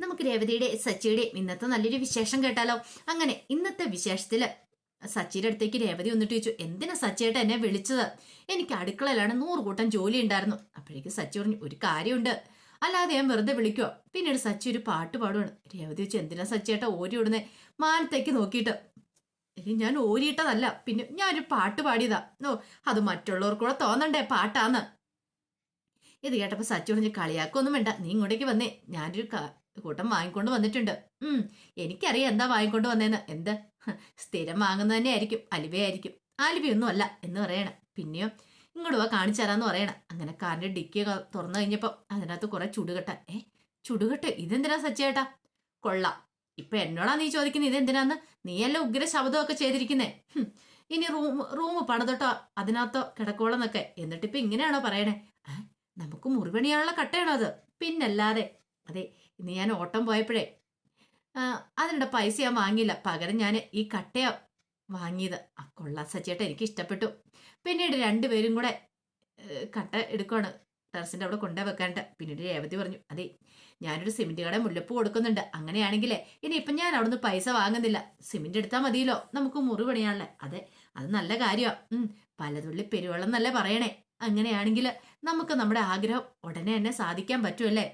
നമുക്ക് രേവതിയുടെ സച്ചിയുടെയും ഇന്നത്തെ നല്ലൊരു വിശേഷം കേട്ടാലോ? അങ്ങനെ ഇന്നത്തെ വിശേഷത്തിൽ സച്ചിയുടെ അടുത്തേക്ക് രേവതി വന്നിട്ട് ചോദിച്ചു എന്തിനാ സച്ചിയേട്ട എന്നെ വിളിച്ചത്? എനിക്ക് അടുക്കളയിലാണ് നൂറ് കൂട്ടം ജോലി ഉണ്ടായിരുന്നു. അപ്പോഴേക്ക് സച്ചി പറഞ്ഞു ഒരു കാര്യമുണ്ട്. അല്ലാതെ ഞാൻ വെറുതെ വിളിക്കുവോ. പിന്നീട് സച്ചി ഒരു പാട്ട് പാടുവാണ്. രേവതി വെച്ച് എന്തിനാ സച്ചിയേട്ട ഓരി ഇടുന്നേ മാനത്തേക്ക് നോക്കിയിട്ട് ഞാൻ ഓരിയിട്ടതല്ല. പിന്നെ ഞാൻ ഒരു പാട്ട് പാടിയതാ. ഓ അത് മറ്റുള്ളവർക്കൂടെ തോന്നണ്ടേ പാട്ടാന്ന്? ഇത് കേട്ടപ്പോൾ സച്ചി പറഞ്ഞ് കളിയാക്കൊന്നും വേണ്ട. നീ ഇങ്ങോട്ടേക്ക് വന്നേ. ഞാനൊരു കൂട്ടം വാങ്ങിക്കൊണ്ട് വന്നിട്ടുണ്ട്. ഉം എനിക്കറിയാം എന്താ വാങ്ങിക്കൊണ്ട് വന്നേന്ന്. എന്ത്? സ്ഥിരം വാങ്ങുന്നത് തന്നെ ആയിരിക്കും അലിവയായിരിക്കും. ആലിവയൊന്നും അല്ല എന്ന് പറയണം. പിന്നെയോ ഇങ്ങോട്ട് വാ കാണിച്ചു തരാന്ന് പറയണം. അങ്ങനെ കാറിന്റെ ഡിക്കി തുറന്നു കഴിഞ്ഞപ്പോ അതിനകത്ത് കുറെ ചുടുകട്ട. ഏ ചുടുകട്ട? ഇതെന്തിനാ സച്ചേട്ടാ? കൊള്ളാം. ഇപ്പൊ എന്നോടാ നീ ചോദിക്കുന്നത് ഇതെന്തിനാന്ന്? നീയല്ല ഉഗ്ര ശബ്ദമൊക്കെ ചെയ്തിരിക്കുന്നേ. ഇനി റൂം റൂം പണിതൊട്ടോ അതിനകത്തോ കിടക്കോളന്നൊക്കെ എന്നിട്ടിപ്പൊ ഇങ്ങനെയാണോ പറയണേ? നമുക്ക് മുറിപണിയാനുള്ള കട്ടയാണോ അത്? പിന്നല്ലാതെ. അതെ ഇന്ന് ഞാൻ ഓട്ടം പോയപ്പോഴേ അതിനുള്ള പൈസ ഞാൻ വാങ്ങിയില്ല. പകരം ഞാൻ ഈ കട്ടയാ വാങ്ങിയത്. ആ കൊള്ളാ സച്ചേട്ട എനിക്ക് ഇഷ്ടപ്പെട്ടു. പിന്നീട് രണ്ടുപേരും കൂടെ കട്ട എടുക്കുവാണ്. ടെറസിന്റെ അവിടെ കൊണ്ടേ വെക്കാണ്ട് പിന്നീട് രേവതി പറഞ്ഞു അതെ ഞാനൊരു സിമെന്റ് കട മുല്ലപ്പ് കൊടുക്കുന്നുണ്ട്. അങ്ങനെയാണെങ്കിലേ ഇനി ഇപ്പം ഞാൻ അവിടുന്ന് പൈസ വാങ്ങുന്നില്ല. സിമെന്റ് എടുത്താൽ മതിയല്ലോ. നമുക്ക് മുറി പണിയാണല്ലേ അതെ അത് നല്ല കാര്യമാണ് പലതുള്ളി പെരുവെള്ളം എന്നല്ലേ പറയണേ. അങ്ങനെയാണെങ്കിൽ നമുക്ക് നമ്മുടെ ആഗ്രഹം ഉടനെ തന്നെ സാധിക്കാൻ പറ്റുമല്ലേ?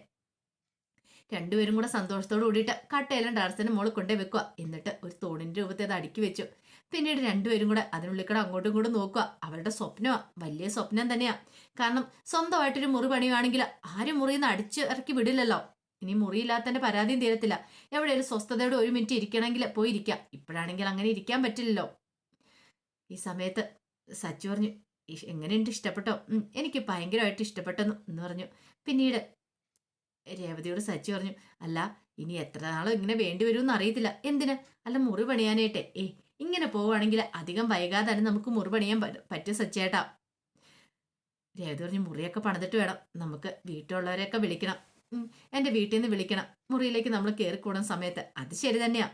രണ്ടുപേരും കൂടെ സന്തോഷത്തോട് കൂടിയിട്ട് കട്ടയെല്ലാം ടാർസിന്റെ മോൾ കൊണ്ടേ വെക്കുക എന്നിട്ട് ഒരു തോണിന്റെ രൂപത്തെ അത് അടുക്കി വെച്ചു. പിന്നീട് രണ്ടുപേരും കൂടെ അതിനുള്ളിൽ കൂടെ അങ്ങോട്ടും ഇങ്ങോട്ടും നോക്കുക അവരുടെ സ്വപ്നമാ. വലിയ സ്വപ്നം തന്നെയാ. കാരണം സ്വന്തമായിട്ടൊരു മുറി പണിയുവാണെങ്കിൽ ആരും മുറിയിൽ നിന്ന് അടിച്ച് ഇറക്കി വിടില്ലല്ലോ. ഇനി മുറിയില്ലാത്തതിന്റെ പരാതിയും തീരത്തില്ല. എവിടെയൊരു സ്വസ്ഥതയോടെ ഒരു മിനിറ്റ് ഇരിക്കണമെങ്കിൽ പോയി ഇരിക്കാം. ഇപ്പോഴാണെങ്കിൽ അങ്ങനെ ഇരിക്കാൻ പറ്റില്ലല്ലോ. ഈ സമയത്ത് സച്ചു പറഞ്ഞു "ഇഷ്- എങ്ങനെയുണ്ട്? ഇഷ്ടപ്പെട്ടോ? "ഉം, എനിക്ക് ഭയങ്കരമായിട്ട് ഇഷ്ടപ്പെട്ടെന്നു എന്ന് പറഞ്ഞു. പിന്നീട് രേവതിയോട് സച്ചി പറഞ്ഞു അല്ല ഇനി എത്ര നാളും ഇങ്ങനെ വേണ്ടി വരുമെന്ന് അറിയത്തില്ല. എന്തിന്? അല്ല മുറി പണിയാനായിട്ടെ. ഏ ഇങ്ങനെ പോവുകയാണെങ്കിൽ അധികം വൈകാതെ തന്നെ നമുക്ക് മുറി പണിയാൻ പറ്റും സച്ചേട്ടാ രേവതി പറഞ്ഞു മുറിയൊക്കെ പണിതിട്ട് വേണം. നമുക്ക് വീട്ടിലുള്ളവരെയൊക്കെ വിളിക്കണം. എന്റെ വീട്ടിൽ നിന്ന് വിളിക്കണം. മുറിയിലേക്ക് നമ്മൾ കയറിക്കൂടുന്ന സമയത്ത്. അത് ശരി തന്നെയാ.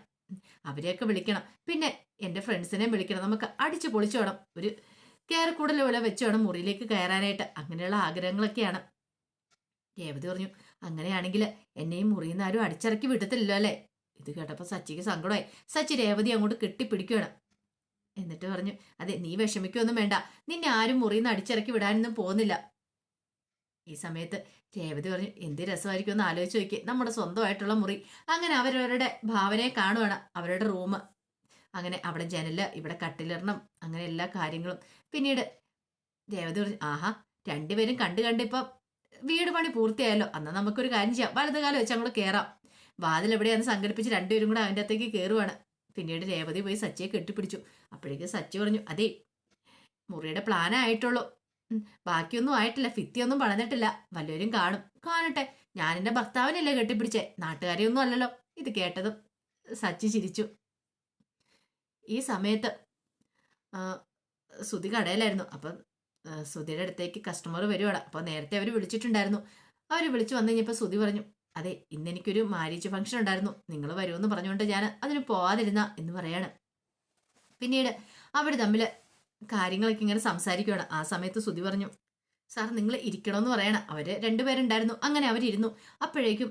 അവരെയൊക്കെ വിളിക്കണം. പിന്നെ എന്റെ ഫ്രണ്ട്സിനെയും വിളിക്കണം. നമുക്ക് അടിച്ചു പൊളിച്ചു വേണം. ഒരു കയറിക്കൂടൽ പോലെ വെച്ച് വേണം മുറിയിലേക്ക് കയറാനായിട്ട്. അങ്ങനെയുള്ള ആഗ്രഹങ്ങളൊക്കെയാണ്. രേവതി പറഞ്ഞു അങ്ങനെയാണെങ്കിൽ എന്നെയും മുറിയുന്ന ആരും അടിച്ചിറക്കി വിടത്തില്ലല്ലോ അല്ലേ? ഇത് കേട്ടപ്പോൾ സച്ചിക്ക് സങ്കടമായി. സച്ചി രേവതി അങ്ങോട്ട് കെട്ടിപ്പിടിക്കുകയാണ്. എന്നിട്ട് പറഞ്ഞു അതെ നീ വിഷമിക്കൊന്നും വേണ്ട. നിന്നെ ആരും മുറിയിൽ നിന്ന് അടിച്ചിറക്കി വിടാനൊന്നും പോകുന്നില്ല. ഈ സമയത്ത് രേവതി പറഞ്ഞു എന്ത് രസമായിരിക്കും ഒന്ന് ആലോചിച്ച് നോക്കി നമ്മുടെ സ്വന്തമായിട്ടുള്ള മുറി. അങ്ങനെ അവരവരുടെ ഭാവനയെ കാണുവാണ് അവരുടെ റൂം. അങ്ങനെ അവിടെ ജനൽ ഇവിടെ കട്ടിലിടണം അങ്ങനെ എല്ലാ കാര്യങ്ങളും. പിന്നീട് രേവതി പറഞ്ഞു ആഹാ രണ്ടുപേരും കണ്ടു കണ്ടിപ്പം വീട് പണി പൂർത്തിയായല്ലോ. അന്ന് നമുക്കൊരു കാര്യം ചെയ്യാം. വലതുകാലം വെച്ച് അങ്ങോട്ട് കയറാം വാതിൽ എവിടെയാന്ന് സംഘടിപ്പിച്ച് രണ്ടുപേരും കൂടെ അവന്റെ അകത്തേക്ക് കയറുവാണ് പിന്നീട് രേവതി പോയി സച്ചിയെ കെട്ടിപ്പിടിച്ചു. അപ്പോഴേക്ക് സച്ചി പറഞ്ഞു അതെ മുറിയുടെ പ്ലാൻ ആയിട്ടുള്ളൂ. ബാക്കിയൊന്നും ആയിട്ടില്ല. ഫിത്തിയൊന്നും പണഞ്ഞിട്ടില്ല വല്ലവരും കാണും. കാണട്ടെ. ഞാൻ എന്റെ ഭർത്താവിനല്ലേ കെട്ടിപ്പിടിച്ചേ? നാട്ടുകാരെയൊന്നും അല്ലല്ലോ. ഇത് കേട്ടതും സച്ചി ചിരിച്ചു. ഈ സമയത്ത് സുതി കടയിലായിരുന്നു. അപ്പം സുധിയുടെ അടുത്തേക്ക് കസ്റ്റമർ വരുവാണ്. അപ്പോൾ നേരത്തെ അവർ വിളിച്ചിട്ടുണ്ടായിരുന്നു. അവർ വിളിച്ചു വന്നു കഴിഞ്ഞപ്പോൾ സുധി പറഞ്ഞു അതെ ഇന്ന് എനിക്കൊരു മാരേജ് ഫംഗ്ഷൻ ഉണ്ടായിരുന്നു. നിങ്ങൾ വരുമെന്ന് പറഞ്ഞുകൊണ്ട് ഞാൻ അതിന് പോവാതിരുന്ന എന്ന് പറയാണ്. പിന്നീട് അവർ തമ്മിൽ കാര്യങ്ങളൊക്കെ ഇങ്ങനെ സംസാരിക്കുകയാണ് ആ സമയത്ത് സുധി പറഞ്ഞു സാർ നിങ്ങൾ ഇരിക്കണമെന്ന് പറയണം. അവർ രണ്ടുപേരുണ്ടായിരുന്നു. അങ്ങനെ അവരിരുന്നു. അപ്പോഴേക്കും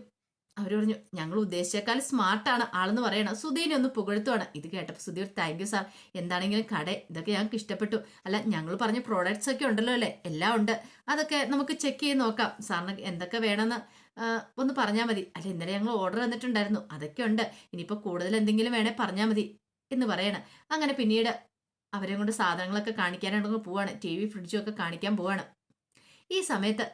അവർ പറഞ്ഞു ഞങ്ങൾ ഉദ്ദേശിച്ചേക്കാൾ സ്മാർട്ടാണ് ആളെന്ന് പറയണം. സുധീനെ ഒന്ന് പുകഴ്ത്തുവാണ്. ഇത് കേട്ടപ്പോൾ സുധീർ താങ്ക് യു സാർ എന്താണെങ്കിലും കട ഇതൊക്കെ ഞങ്ങൾക്ക് ഇഷ്ടപ്പെട്ടു. അല്ല ഞങ്ങൾ പറഞ്ഞ പ്രോഡക്ട്സ് ഒക്കെ ഉണ്ടല്ലോ അല്ലേ? എല്ലാം ഉണ്ട്. അതൊക്കെ നമുക്ക് ചെക്ക് ചെയ്ത് നോക്കാം. സാറിന് എന്തൊക്കെ വേണമെന്ന് ഒന്ന് പറഞ്ഞാൽ മതി. അല്ല ഇന്നലെ ഞങ്ങൾ ഓർഡർ തന്നിട്ടുണ്ടായിരുന്നു. അതൊക്കെ ഉണ്ട്. ഇനിയിപ്പോൾ കൂടുതൽ എന്തെങ്കിലും വേണേൽ പറഞ്ഞാൽ മതി എന്ന് പറയണം. അങ്ങനെ പിന്നീട് അവരെ കൊണ്ട് സാധനങ്ങളൊക്കെ കാണിക്കാനായിട്ട് പോവാണ്. ടി വി ഫ്രിഡ്ജും ഒക്കെ കാണിക്കാൻ പോവാണ്. ഈ സമയത്ത്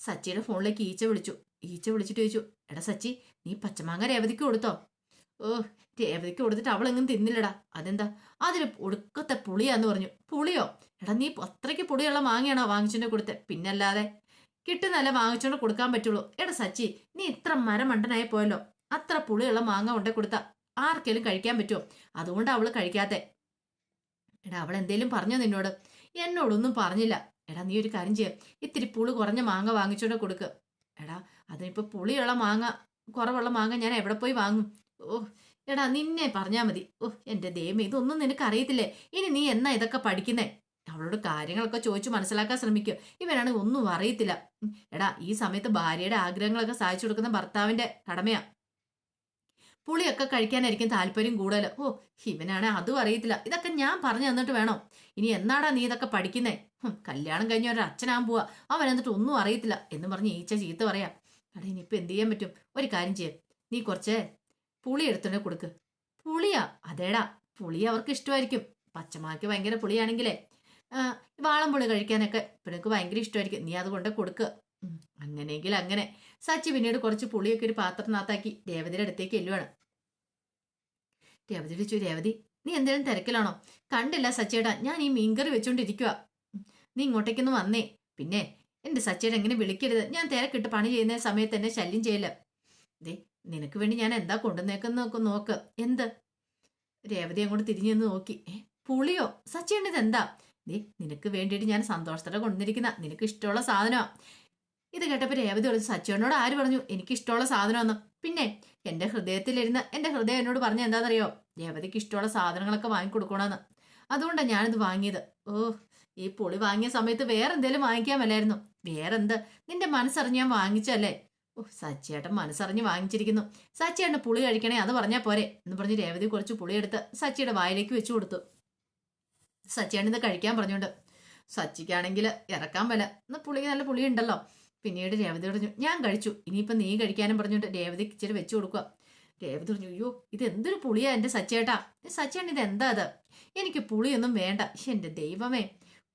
സച്ചിയുടെ ഫോണിലേക്ക് ഈച്ച വിളിച്ചു. ഈച്ച വിളിച്ചിട്ട് ചോദിച്ചു എടാ സച്ചി നീ പച്ചമാങ്ങ രേവതിക്ക് കൊടുത്തോ? ഓ രേവതിക്ക് കൊടുത്തിട്ട് അവളെങ്ങും തിന്നില്ലടാ. അതെന്താ? അതിന് ഒടുക്കത്തെ പുളിയാന്ന് പറഞ്ഞു. പുളിയോ? എടാ നീ അത്രയ്ക്ക് പുളിയുള്ള മാങ്ങയാണോ വാങ്ങിച്ചോണ്ട് കൊടുത്തെ? പിന്നല്ലാതെ? കിട്ടുന്നല്ല വാങ്ങിച്ചോണ്ട് കൊടുക്കാൻ പറ്റുള്ളൂ. എടാ സച്ചി നീ ഇത്ര മരമണ്ടനായി പോയല്ലോ. അത്ര പുളിയുള്ള മാങ്ങ കൊണ്ടേ കൊടുത്ത ആർക്കേലും കഴിക്കാൻ പറ്റുമോ അതുകൊണ്ട് അവൾ കഴിക്കാത്തെ. എടാ അവൾ എന്തേലും പറഞ്ഞോ നിന്നോട്? എന്നോടൊന്നും പറഞ്ഞില്ല. എടാ നീ ഒരു കാര്യം ചെയ്യാം. ഇത്തിരി പുളി കുറഞ്ഞ മാങ്ങ വാങ്ങിച്ചോണ്ട് കൊടുക്ക്. എടാ അതിനിപ്പോൾ പുളിയുള്ള മാങ്ങ കുറവുള്ള മാങ്ങ ഞാൻ എവിടെ പോയി വാങ്ങും? ഓ എടാ നിന്നെ പറഞ്ഞാൽ മതി. ഓ എന്റെ ദൈവം ഇതൊന്നും നിനക്ക് അറിയത്തില്ലേ? ഇനി നീ എന്നാ ഇതൊക്കെ പഠിക്കുന്നേ? അവളോട് കാര്യങ്ങളൊക്കെ ചോദിച്ചു മനസ്സിലാക്കാൻ ശ്രമിക്കുക ഇവനാണെങ്കിൽ ഒന്നും അറിയത്തില്ല. എടാ ഈ സമയത്ത് ഭാര്യയുടെ ആഗ്രഹങ്ങളൊക്കെ സാധിച്ചു കൊടുക്കുന്ന ഭർത്താവിന്റെ കടമയാ. പുളിയൊക്കെ കഴിക്കാനായിരിക്കും താല്പര്യം കൂടുതൽ. ഓ ഇവനാണ് അതും അറിയത്തില്ല. ഇതൊക്കെ ഞാൻ പറഞ്ഞു തന്നിട്ട് വേണോ? ഇനി എന്നാടാ നീ ഇതൊക്കെ പഠിക്കുന്നേ? കല്യാണം കഴിഞ്ഞ ഒരു അച്ഛനാൻ പോവാ. അവൻ എന്നിട്ട് ഒന്നും അറിയത്തില്ല എന്ന് പറഞ്ഞ് ഈച്ച ചീത്ത പറയാം. അടേ ഇനിയിപ്പോൾ എന്ത് ചെയ്യാൻ പറ്റും? ഒരു കാര്യം ചെയ്യാം. നീ കുറച്ച് പുളി എടുത്തോണ്ട് കൊടുക്ക്. പുളിയാ? അതേടാ. പുളി അവർക്ക് ഇഷ്ടമായിരിക്കും. പച്ചമാക്ക് ഭയങ്കര പുളിയാണെങ്കിലേ. വാളം പുളി കഴിക്കാനൊക്കെ ഇപ്പോഴൊക്കെ ഭയങ്കര ഇഷ്ടമായിരിക്കും. നീ അത് കൊണ്ട് കൊടുക്കുക അങ്ങനെയെങ്കിൽ അങ്ങനെ. സച്ചി പിന്നീട് കുറച്ച് പുളിയൊക്കെ ഒരു പാത്രത്തിനകത്താക്കി രേവതിയുടെ അടുത്തേക്ക് എല്ലുവാണ് രേവതി വിളിച്ചു രേവതി നീ എന്തെങ്കിലും തിരക്കിലാണോ? കണ്ടില്ല സച്ചേട്ടാ ഞാൻ ഈ മീൻകറി വെച്ചോണ്ടിരിക്കുക നീ ഇങ്ങോട്ടേക്കൊന്ന് വന്നേ. പിന്നെ എന്റെ സച്ചേട്ട എങ്ങനെ വിളിക്കരുത്? ഞാൻ തിരക്കിട്ട് പണി ചെയ്യുന്ന സമയത്ത് എന്നെ ശല്യം ചെയ്യില്ല. ദേ നിനക്ക് വേണ്ടി ഞാൻ എന്താ കൊണ്ടുവന്നേക്കെന്ന് നോക്ക് നോക്ക്. എന്ത്? രേവതി അങ്ങോട്ട് തിരിഞ്ഞു നിന്ന് നോക്കി. ഏ പുളിയോ? സച്ചേട്ടൻ ഇത് എന്താ ദേ നിനക്ക് വേണ്ടിയിട്ട് ഞാൻ സന്തോഷത്തോടെ കൊണ്ടുവന്നിരിക്കുന്ന. നിനക്ക് ഇഷ്ടമുള്ള സാധനമാ. ഇത് കേട്ടപ്പോ രേവതി പറഞ്ഞു സച്ചുവിനോട് ആര് പറഞ്ഞു? എനിക്ക് ഇഷ്ടമുള്ള സാധനമെന്ന്. പിന്നെ എന്റെ ഹൃദയത്തിലിരുന്ന് എന്റെ ഹൃദയം എന്നോട് പറഞ്ഞ എന്താണെന്നറിയോ രേവതിക്ക് ഇഷ്ടമുള്ള സാധനങ്ങളൊക്കെ വാങ്ങിക്കൊടുക്കണമെന്ന് അതുകൊണ്ടാണ് ഞാനിത് വാങ്ങിയത്. ഓ ഈ പുളി വാങ്ങിയ സമയത്ത് വേറെ എന്തേലും വാങ്ങിക്കാമല്ലായിരുന്നു വേറെന്ത്? നിന്റെ മനസ്സറിഞ്ഞ് ഞാൻ വാങ്ങിച്ചല്ലേ ഓ സച്ചിയേട്ടൻ മനസ്സറിഞ്ഞ് വാങ്ങിച്ചിരിക്കുന്നു. സച്ചിയേട്ടൻ പുളി കഴിക്കണേ അത് പറഞ്ഞാൽ പോരെ എന്ന് പറഞ്ഞ് രേവതി കുറച്ച് പുളി എടുത്ത് സച്ചിയുടെ വായിലേക്ക് വെച്ചു കൊടുത്തു. സച്ചിയേട്ടൻ ഇത് കഴിക്കാൻ പറഞ്ഞുകൊണ്ട് സച്ചിക്കാണെങ്കിൽ ഇറക്കാൻ വില എന്നാൽ പുളി നല്ല പുളി ഉണ്ടല്ലോ പിന്നീട് രേവതി പറഞ്ഞു ഞാൻ കഴിച്ചു. ഇനിയിപ്പം നീ കഴിക്കാനും പറഞ്ഞുകൊണ്ട് രേവതിക്ക് ഇച്ചിരി വെച്ചു കൊടുക്കുക രേവതി പറഞ്ഞു അയ്യോ ഇത് എന്തൊരു പുളിയാ എന്റെ സച്ചേട്ടാ. സച്ചേട്ടൻ ഇത് എന്താ അത്? എനിക്ക് പുളിയൊന്നും വേണ്ട. എന്റെ ദൈവമേ.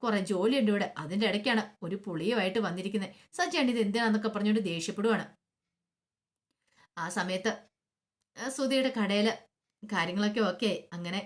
കുറെ ജോലി ഉണ്ട് ഇവിടെ. അതിന്റെ ഇടയ്ക്കാണ് ഒരു പുളിയുമായിട്ട് വന്നിരിക്കുന്നത് സച്ചേട്ടൻ ഇത് എന്തിനാന്നൊക്കെ പറഞ്ഞുകൊണ്ട് ദേഷ്യപ്പെടുവാണ്. ആ സമയത്ത് സുധിയുടെ കടയിൽ കാര്യങ്ങളൊക്കെ ഓക്കെ അങ്ങനെ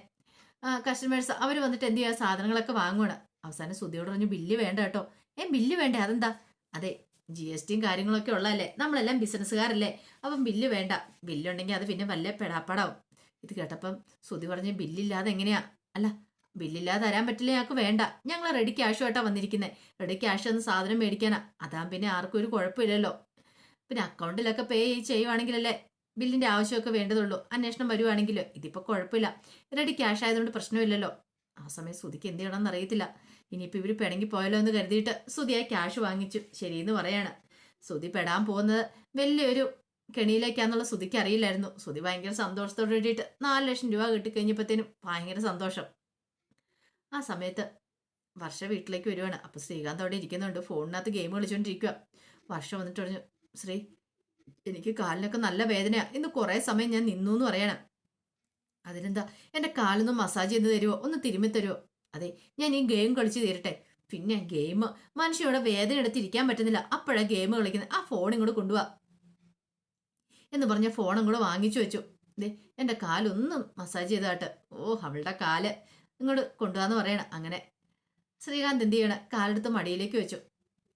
കസ്റ്റമേഴ്സ് അവർ വന്നിട്ട് എന്ത് ചെയ്യുക സാധനങ്ങളൊക്കെ വാങ്ങുവാണ്. അവസാനം സുധിയോട് പറഞ്ഞു ബില്ല് വേണ്ട കേട്ടോ. ഏ ബില്ല് വേണ്ടേ? അതെന്താ? അതെ ജി എസ് ടിയും കാര്യങ്ങളൊക്കെ ഉള്ളതല്ലേ? നമ്മളെല്ലാം ബിസിനസ്സുകാരല്ലേ അപ്പം ബില്ല് വേണ്ട. ബില്ലുണ്ടെങ്കിൽ അത് പിന്നെ വല്ല പെടാപ്പാടാവും. ഇത് കേട്ടപ്പം സുതി പറഞ്ഞ് ബില്ലില്ലാതെ എങ്ങനെയാ? അല്ല ബില്ലില്ലാതെ തരാൻ പറ്റില്ല ഞങ്ങൾക്ക് വേണ്ട. ഞങ്ങൾ റെഡി ക്യാഷുമായിട്ടാണ് വന്നിരിക്കുന്നത് റെഡി ക്യാഷ് ഒന്ന് സാധനം മേടിക്കാനാ. അതാ പിന്നെ ആർക്കും ഒരു കുഴപ്പമില്ലല്ലോ. പിന്നെ അക്കൗണ്ടിലൊക്കെ പേ ചെയ്യുവാണെങ്കിലല്ലേ ബില്ലിന്റെ ആവശ്യമൊക്കെ വേണ്ടതുള്ളൂ. അന്വേഷണം വരുവാണെങ്കിലോ. ഇതിപ്പോൾ കുഴപ്പമില്ല. റെഡി ക്യാഷ് ആയതുകൊണ്ട് പ്രശ്നമില്ലല്ലോ. ആ സമയം സുതിക്ക് എന്ത് ചെയ്യണമെന്ന് അറിയത്തില്ല. ഇനിയിപ്പോൾ ഇവർ പിണങ്ങി പോയല്ലോ എന്ന് കരുതിയിട്ട് സുതിയായി ക്യാഷ് വാങ്ങിച്ചു. ശരിയെന്ന് പറയാണ്. സുതി പെടാൻ പോകുന്നത് വലിയൊരു കെണിയിലേക്കാന്നുള്ള സുതിക്ക് അറിയില്ലായിരുന്നു. സുതി ഭയങ്കര സന്തോഷത്തോട് വേണ്ടിയിട്ട് നാല് ലക്ഷം രൂപ കിട്ടിക്കഴിഞ്ഞപ്പോഴത്തേനും ഭയങ്കര സന്തോഷം. ആ സമയത്ത് വർഷ വീട്ടിലേക്ക് വരുവാണ്. അപ്പൊ ശ്രീകാന്ത് അവിടെ ഇരിക്കുന്നുണ്ട്. ഫോണിനകത്ത് ഗെയിം കളിച്ചുകൊണ്ടിരിക്കുക വർഷ വന്നിട്ട് പറഞ്ഞു ശ്രീ എനിക്ക് കാലിനൊക്കെ നല്ല വേദനയാണ് ഇന്ന് കുറേ സമയം ഞാൻ നിന്നു എന്ന് പറയണം. അതിനെന്താ എന്റെ കാലൊന്ന് മസാജ് ചെയ്ത് തരുമോ ഒന്ന് തിരുമ്മി തരുമോ അതെ ഞാൻ ഈ ഗെയിം കളിച്ചു തീരട്ടെ. പിന്നെ ഗെയിം മനുഷ്യനോട് വേദന എടുത്തിരിക്കാൻ പറ്റുന്നില്ല. അപ്പോഴാ ഗെയിം കളിക്കുന്നത്. ആ ഫോൺ ഇങ്ങോട്ട് കൊണ്ടുപോവാ എന്ന് പറഞ്ഞ ഫോണും കൂടെ വാങ്ങിച്ചു വെച്ചു. ദേ എന്റെ കാലൊന്ന് മസാജ് ചെയ്താട്ട്. ഓ അവളുടെ കാൽ. ഇങ്ങോട്ട് കൊണ്ടുപോകാന്ന് പറയണ. അങ്ങനെ ശ്രീകാന്ത് എന്ത് ചെയ്യണം? കാലെടുത്ത് മടിയിലേക്ക് വെച്ചു.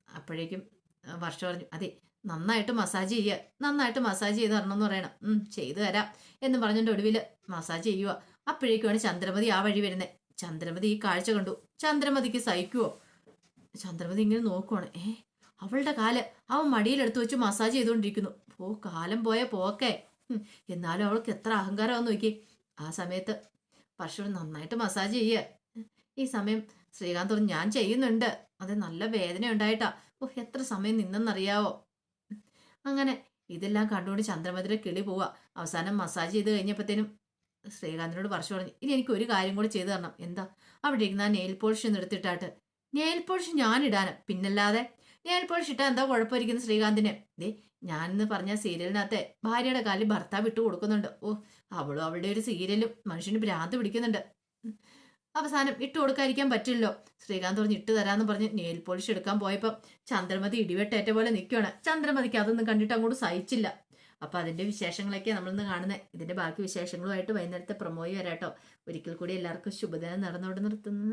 അപ്പോഴേക്കും വർഷം പറഞ്ഞു. അതെ നന്നായിട്ട് മസാജ് ചെയ്യുക നന്നായിട്ട് മസാജ് ചെയ്ത് തരണമെന്ന് പറയണം. ഉം ചെയ്തു തരാം എന്ന് പറഞ്ഞിട്ട് ഒടുവിൽ മസാജ് ചെയ്യുക അപ്പോഴേക്കുമാണ് ചന്ദ്രമതി ആ വഴി വരുന്നത് ചന്ദ്രമതി ഈ കാഴ്ച കണ്ടു. ചന്ദ്രമതിക്ക് സഹിക്കുവോ? ചന്ദ്രമതി ഇങ്ങനെ നോക്കുവാണ്. ഏ അവളുടെ കാൽ അവൻ മടിയിലെടുത്ത് വെച്ച് മസാജ് ചെയ്തുകൊണ്ടിരിക്കുന്നു. ഓ കാലം പോയ പോക്കേ എന്നാലും അവൾക്ക് എത്ര അഹങ്കാരമാണെന്ന് നോക്കി ആ സമയത്ത് പക്ഷെ നന്നായിട്ട് മസാജ് ചെയ്യുക ഈ സമയം ശ്രീകാന്ത് ഞാൻ ചെയ്യുന്നുണ്ട്. അത് നല്ല വേദന ഉണ്ടായിട്ടാ ഓ എത്ര സമയം നിന്നെന്നറിയാവോ? അങ്ങനെ ഇതെല്ലാം കണ്ടുകൊണ്ട് ചന്ദ്രമതിയുടെ കിളി പോവാ. അവസാനം മസാജ് ചെയ്ത് കഴിഞ്ഞപ്പോഴത്തേനും ശ്രീകാന്തിനോട് പറിച്ചു പറഞ്ഞു ഇനി എനിക്ക് ഒരു കാര്യം കൂടി ചെയ്തു തരണം. എന്താ? അവിടെ ഇരുന്ന നെയിൽ പോളിഷ് ഒന്ന് എടുത്തിട്ടാട്ട്. നെയിൽ പോളിഷ് ഞാൻ ഇടാനാ പിന്നല്ലാതെ നെയിൽ പോളിഷ് ഇട്ടാൽ എന്താ കുഴപ്പമായിരിക്കുന്നു ശ്രീകാന്തിന്? ദേ ഞാനെന്ന് പറഞ്ഞ സീരിയലിനകത്തെ ഭാര്യയുടെ കാലിൽ ഭർത്താവ് ഇട്ട് കൊടുക്കുന്നുണ്ട്. ഓ അവളും അവളുടെ ഒരു സീരിയലും മനുഷ്യന് ഭ്രാന്ത് പിടിക്കുന്നുണ്ട്. അവസാനം ഇട്ട് കൊടുക്കാതിരിക്കാൻ പറ്റില്ലല്ലോ. ശ്രീകാന്ത് പറഞ്ഞ് ഇട്ട് തരാന്ന് പറഞ്ഞ് നെയിൽ പോളിഷ് എടുക്കാൻ പോയപ്പോൾ ചന്ദ്രമതി ഇടിവെട്ടേറ്റ പോലെ നിൽക്കുകയാണ് ചന്ദ്രമതിക്ക് അതൊന്നും കണ്ടിട്ട് അങ്ങോട്ട് സഹിച്ചില്ല. അപ്പൊ അതിന്റെ വിശേഷങ്ങളൊക്കെ നമ്മളിന്ന് കാണുന്നത് ഇതിന്റെ ബാക്കി വിശേഷങ്ങളുമായിട്ട് വൈകുന്നേരത്തെ പ്രമോയി വരാട്ടോ. ഒരിക്കൽ കൂടി എല്ലാവർക്കും ശുഭദിനം നടന്നോട് നിർത്തുന്നു.